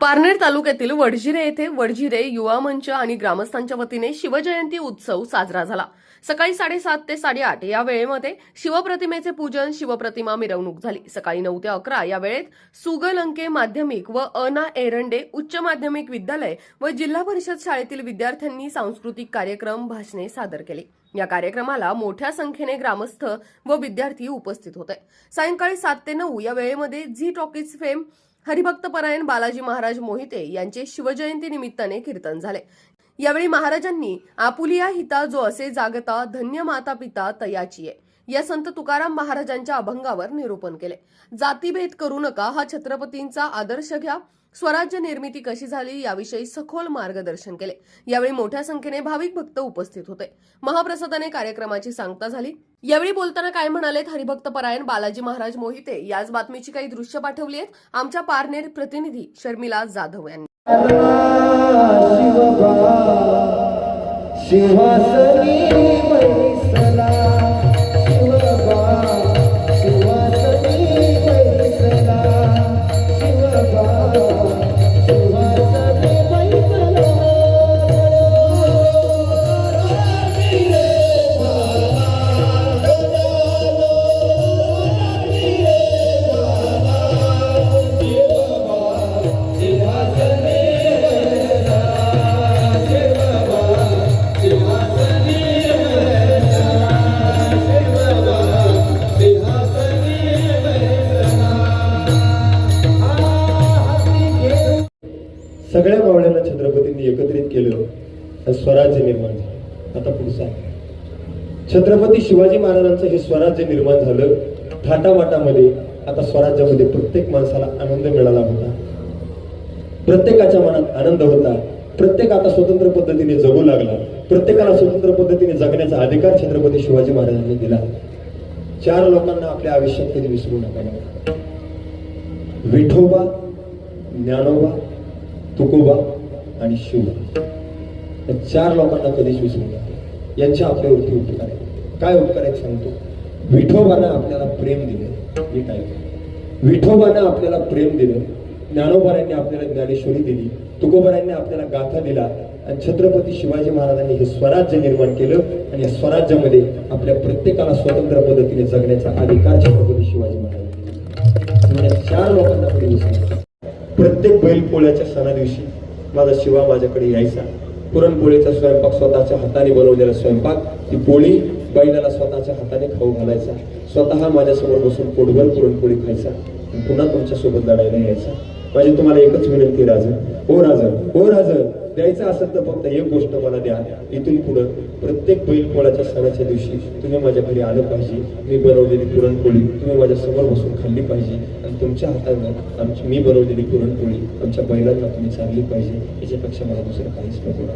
पारनेर तालुक्यातील वडझिरे येथे वडझिरे युवा मंच आणि ग्रामस्थांच्या वतीने शिवजयंती उत्सव साजरा झाला. सकाळी साडेसात ते साडेआठ या वेळेमध्ये शिवप्रतिमेचे पूजन शिवप्रतिमा मिरवणूक झाली. सकाळी नऊ ते अकरा या वेळेत सुगलंके माध्यमिक व अना एरंडे उच्च माध्यमिक विद्यालय व जिल्हा परिषद शाळेतील विद्यार्थ्यांनी सांस्कृतिक कार्यक्रम भाषणे सादर केली. या कार्यक्रमाला मोठ्या संख्येने ग्रामस्थ व विद्यार्थी उपस्थित होते. सायंकाळी सात ते नऊ या वेळेमध्ये झी टॉकीज फेम हरिभक्त परायण बालाजी महाराज मोहिते यांचे शिवजयंती निमित्ताने कीर्तन झाले. यावेळी महाराजांनी आपुलिया हिता जो असे जागता धन्य माता पिता तयाची आहे. या संत तुकाराम महाराजांच्या अभंगावर निरूपण केले जातीभेद करू नका हा छत्रपतींचा आदर्श घ्या स्वराज्य निर्मिती कशी झाली याविषयी सखोल मार्गदर्शन केले यावेळी मोठ्या संख्येने भाविक भक्त उपस्थित होते महाप्रसादाने कार्यक्रमाची सांगता झाली यावेळी बोलताना काय म्हणालेत हरिभक्त परायण बालाजी महाराज मोहिते याच बातमीची काही दृश्य पाठवली आहेत आमच्या पारनेर प्रतिनिधी शर्मिला जाधव यांनी सगळ्या मावळ्यांना छत्रपतींनी एकत्रित केलं. तर स्वराज्य निर्माण झालं. आता पुढचा छत्रपती शिवाजी महाराजांचं हे स्वराज्य निर्माण झालं. थाटामाटामध्ये आता स्वराज्यामध्ये प्रत्येक माणसाला आनंद मिळाला होता. प्रत्येकाच्या मनात आनंद होता. प्रत्येक आता स्वतंत्र पद्धतीने जगू लागला. प्रत्येकाला स्वतंत्र पद्धतीने जगण्याचा अधिकार छत्रपती शिवाजी महाराजांनी दिला. चार लोकांना आपल्या आयुष्यात कधी विसरू नका विठोबा ज्ञानोबा तुकोबा आणि शिवबा. या चार लोकांना कधीच विसरू नका. यांचे आपल्यावरती उपकार आहेत. काय उपकार आहेत सांगतो. विठोबानं आपल्याला प्रेम दिले. हे काय? विठोबानं आपल्याला प्रेम दिलं. ज्ञानोबारांनी आपल्याला ज्ञानेश्वरी दिली. तुकोबारांनी आपल्याला गाथा दिला. आणि छत्रपती शिवाजी महाराजांनी हे स्वराज्य निर्माण केलं. आणि या स्वराज्यामध्ये आपल्या प्रत्येकाला स्वतंत्र पद्धतीने जगण्याचा अधिकार छत्रपती शिवाजी महाराजांनी या चार लोकांना पुढे विसरू प्रत्येक बैल पोळ्याच्या माझा शिवा माझ्याकडे यायचा. पुरणपोळीचा स्वयंपाक स्वतःच्या हाताने बनवलेला स्वयंपाक ती पोळी बैलाला स्वतःच्या हाताने खाऊ घालायचा. स्वतः माझ्यासमोर बसून पोटभर पुरणपोळी खायचा पुन्हा तुमच्यासोबत लढायला यायचा. माझी तुम्हाला एकच विनंती राज हो राज हो राज द्यायचं असेल तर फक्त एक गोष्ट मला द्या. इथून पुढं प्रत्येक बैल पोळ्याच्या सणाच्या दिवशी तुम्ही माझ्या घरी आलं पाहिजे. मी बनवलेली पुरणपोळी तुम्ही माझ्यासमोर बसून खाल्ली पाहिजे. आणि तुमच्या हातानं आमची मी बनवलेली पुरणपोळी आमच्या बैलांना तुम्ही चालली पाहिजे. याच्यापेक्षा मला दुसरं काहीच नको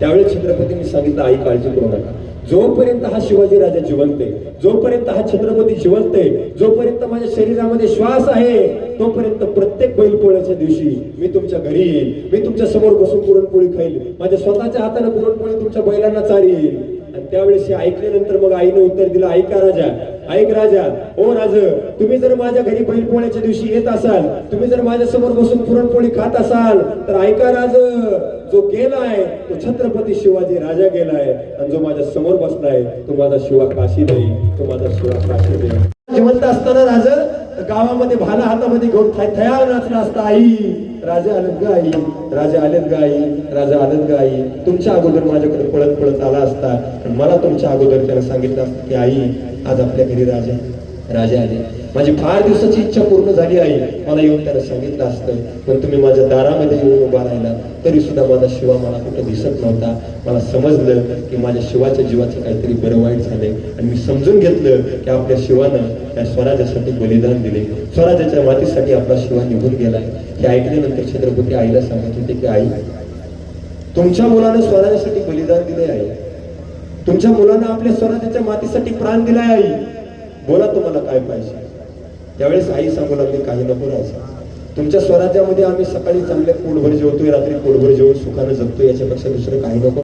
त्यावेळेस छत्रपतींनी सांगितलं आई काळजी करू नका. जोपर्यंत हा शिवाजी राजा जिवंत आहे जोपर्यंत हा छत्रपती जिवंत आहे जोपर्यंत माझ्या शरीरामध्ये श्वास आहे तोपर्यंत प्रत्येक बैल पोळ्याच्या दिवशी मी तुमच्या घरी येईल मी तुमच्यासमोर बसून पुरणपोळी खाईल माझ्या स्वतःच्या हाताने पुरणपोळी तुमच्या बैलांना चालेल आणि त्यावेळेस हे ऐकल्यानंतर मग आईने उत्तर दिलं ऐका राजा ऐक राजा ओ राज तुम्ही जर माझ्या घरी बैलपोळ्याच्या दिवशी येत असाल तुम्ही जर माझ्यासमोर बसून पुरणपोळी खात असाल तर ऐका राज जो गेलाय तो छत्रपती शिवाजी राजा गेलाय आणि जो माझ्यासमोर बसलाय तो माझा शिवा काशी देई तो माझा शिवा काशी देई जिवंत असताना राज गावामध्ये भाला हातामध्ये घेऊन थय- थया नाचला असता आई. राजा आनंद गाई आई राजा आलेत गाई आई राजा आनंद गाई. आई तुमच्या अगोदर माझ्याकडे पळत पळत आला असता मला तुमच्या अगोदर त्याला सांगितलं असतं की आई आज आपल्या घरी राजा राजा आले. माझी फार दिवसाची इच्छा पूर्ण झाली आहे. मला येऊन त्यानं सांगितलं असतं. पण तुम्ही माझ्या दारामध्ये येऊन उभा राहिला. तरी सुद्धा माझा शिवा मला कुठं दिसत नव्हता. मला समजलं की माझ्या शिवाच्या जीवाचं काहीतरी बरं वाईट झालंय. आणि मी समजून घेतलं की आपल्या शिवानं त्या स्वराज्यासाठी बलिदान दिले. स्वराज्याच्या मातीसाठी आपला शिवा निघून गेलाय. हे ऐकल्यानंतर छत्रपती आईला सांगत होते की आई तुमच्या मुलानं स्वराज्यासाठी बलिदान दिले आहे तुमच्या मुलानं आपल्या स्वराज्याच्या मातीसाठी प्राण दिलाय आई. बोला तुम्हाला काय पाहिजे. त्यावेळेस आई सांगू लागली काही नको राहायचं तुमच्या स्वराज्यामध्ये आम्ही सकाळी चांगले पोटभर जेवतोय रात्री पोटभर जेवून सुखानं जगतोय याच्यापेक्षा दुसरं काही नको.